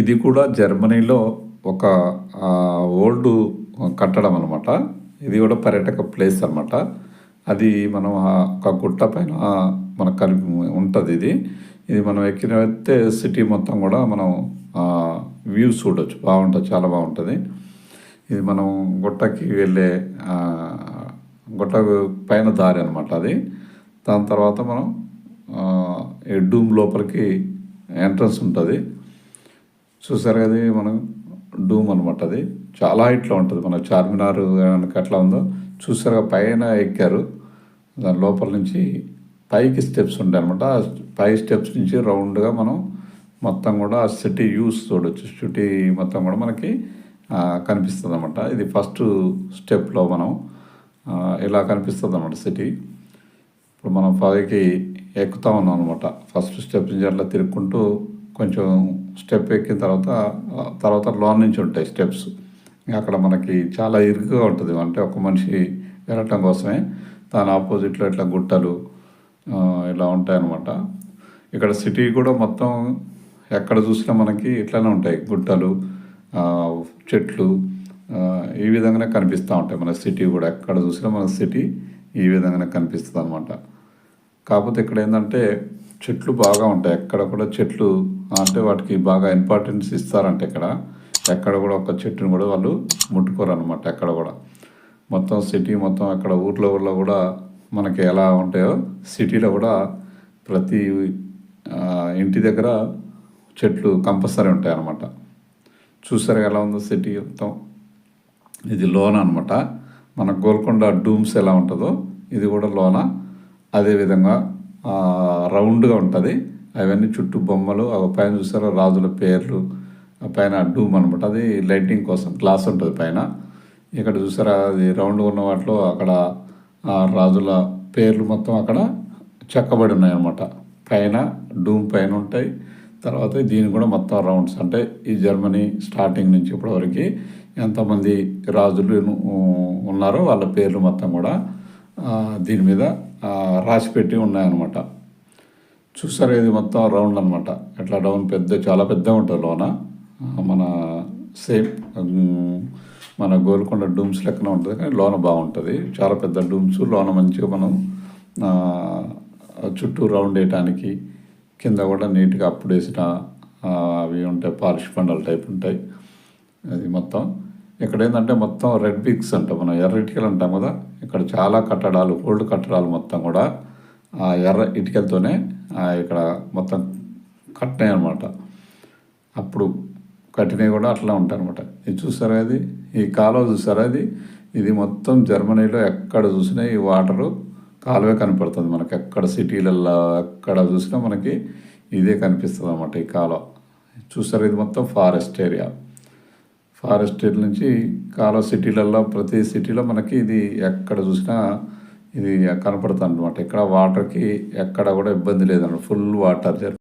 ఇది కూడా జర్మనీలో ఒక ఓల్డ్ కట్టడం అనమాట ఇది కూడా పర్యాటక ప్లేస్ అనమాట అది మనం ఒక గుట్ట పైన మనకు కలిపి ఉంటుంది ఇది. ఇది మనం ఎక్కినైతే సిటీ మొత్తం కూడా మనం వ్యూ చూడొచ్చు. బాగుంటుంది చాలా బాగుంటుంది. ఇది మనం గుట్టకి వెళ్ళే గుట్ట పైన దారి అనమాట అది. దాని తర్వాత మనం ఈ డూమ్ లోపలికి ఎంట్రన్స్ ఉంటుంది. చూసారు కదా మనం డూమ్ అనమాట అది. చాలా హైట్లో ఉంటుంది. మన చార్మినార్ కనుక ఎట్లా ఉందో చూసారుగా పైన ఎక్కారు. దాని లోపల నుంచి పైకి స్టెప్స్ ఉంటాయి అనమాట ఆ పై స్టెప్స్ నుంచి రౌండ్గా మనం మొత్తం కూడా ఆ సిటీ యూస్ చూడొచ్చు. సిటీ మొత్తం కూడా మనకి కనిపిస్తుంది అనమాట ఇది ఫస్ట్ స్టెప్లో మనం ఇలా కనిపిస్తుంది అనమాట సిటీ. ఇప్పుడు మనం పైకి ఎక్కుతా ఉన్నాం అనమాట ఫస్ట్ స్టెప్ నుంచి అట్లా తిరుక్కుంటూ కొంచెం స్టెప్ ఎక్కిన తర్వాత తర్వాత లోన్ నుంచి ఉంటాయి స్టెప్స్. ఇంకా అక్కడ మనకి చాలా ఇరుకుగా ఉంటుంది. అంటే ఒక మనిషి వెళ్ళటం కోసమే దాని ఆపోజిట్లో ఇట్లా గుట్టలు ఇలా ఉంటాయి అనమాట ఇక్కడ సిటీ కూడా మొత్తం ఎక్కడ చూసినా మనకి ఇట్లానే ఉంటాయి. గుట్టలు చెట్లు ఈ విధంగానే కనిపిస్తూ ఉంటాయి. మన సిటీ కూడా ఎక్కడ చూసినా మన సిటీ ఈ విధంగానే కనిపిస్తుంది అనమాట కాకపోతే ఇక్కడ ఏంటంటే చెట్లు బాగా ఉంటాయి. ఎక్కడ కూడా చెట్లు అంటే వాటికి బాగా ఇంపార్టెన్స్ ఇస్తారంట ఇక్కడ. ఎక్కడ కూడా ఒక చెట్టుని కూడా వాళ్ళు ముట్టుకోరు అనమాట ఎక్కడ కూడా. మొత్తం సిటీ మొత్తం అక్కడ ఊర్లో ఊర్లో కూడా మనకి ఎలా ఉంటాయో సిటీలో కూడా ప్రతి ఇంటి దగ్గర చెట్లు కంపల్సరీ ఉంటాయి అన్నమాట చూసారు ఎలా ఉందో సిటీ మొత్తం? ఇది లోన అనమాట మన గోల్కొండ డూమ్స్ ఎలా ఉంటుందో ఇది కూడా లోన. అదేవిధంగా రౌండ్గా ఉంటుంది. అవన్నీ చుట్టూ బొమ్మలు ఆ పైన చూసారా రాజుల పేర్లు ఆ పైన డూమ్ అనమాట అది లైటింగ్ కోసం గ్లాస్ ఉంటుంది పైన. ఇక్కడ చూసారా అది రౌండ్ ఉన్న వాటిలో అక్కడ ఆ రాజుల పేర్లు మొత్తం అక్కడ చెక్కబడి ఉన్నాయి అనమాట పైన డూమ్ పైన ఉంటాయి. తర్వాత దీని కూడా మొత్తం రౌండ్స్. అంటే ఈ జర్మనీ స్టార్టింగ్ నుంచి ఇప్పటివరకు ఎంతమంది రాజులు ఉన్నారో వాళ్ళ పేర్లు మొత్తం కూడా దీని మీద రాసిపెట్టి రాసి పెట్టి ఉన్నాయన్నమాట. చూసారు ఇది మొత్తం రౌండ్ అనమాట ఎట్లా డౌన్ పెద్ద చాలా పెద్దగా ఉంటుంది లోన. మన సేమ్ మన గోల్కొండ డూమ్స్ లెక్కన ఉంటుంది కానీ లోన బాగుంటుంది. చాలా పెద్ద డూమ్స్ లోన మంచిగా మనం చుట్టూ రౌండ్ వేయటానికి కింద కూడా నీట్గా అప్పుడు వేసిన అవి ఉంటాయి పాలిష్ పండల టైప్ ఉంటాయి. అది మొత్తం. ఇక్కడ ఏంటంటే మొత్తం రెడ్ బిక్స్ అంటాం మనం ఎర్ర ఇటుకలు అంటాం కదా. ఇక్కడ చాలా కట్టడాలు ఓల్డ్ కట్టడాలు మొత్తం కూడా ఆ ఎర్ర ఇటుకలతోనే ఇక్కడ మొత్తం కట్టినాయి అనమాట అప్పుడు కట్టినవి కూడా అట్లా ఉంటాయి అనమాట ఇది చూసారా ఇది? ఈ కాలువ చూసారా ఇది? ఇది మొత్తం జర్మనీలో ఎక్కడ చూసినా ఈ వాటరు కాలువే కనపడుతుంది మనకి. ఎక్కడ సిటీలలో ఎక్కడ చూసినా మనకి ఇదే కనిపిస్తుంది అనమాట ఈ కాలువ. చూసారా ఇది మొత్తం ఫారెస్ట్ ఏరియా. ఫారెస్ట్ ఏరియా నుంచి కాలువ సిటీలలో ప్రతి సిటీలో మనకి ఇది ఎక్కడ చూసినా ఇది కనపడుతుంది అనమాట ఇక్కడ వాటర్కి ఎక్కడ కూడా ఇబ్బంది లేదన్నమాట. Full water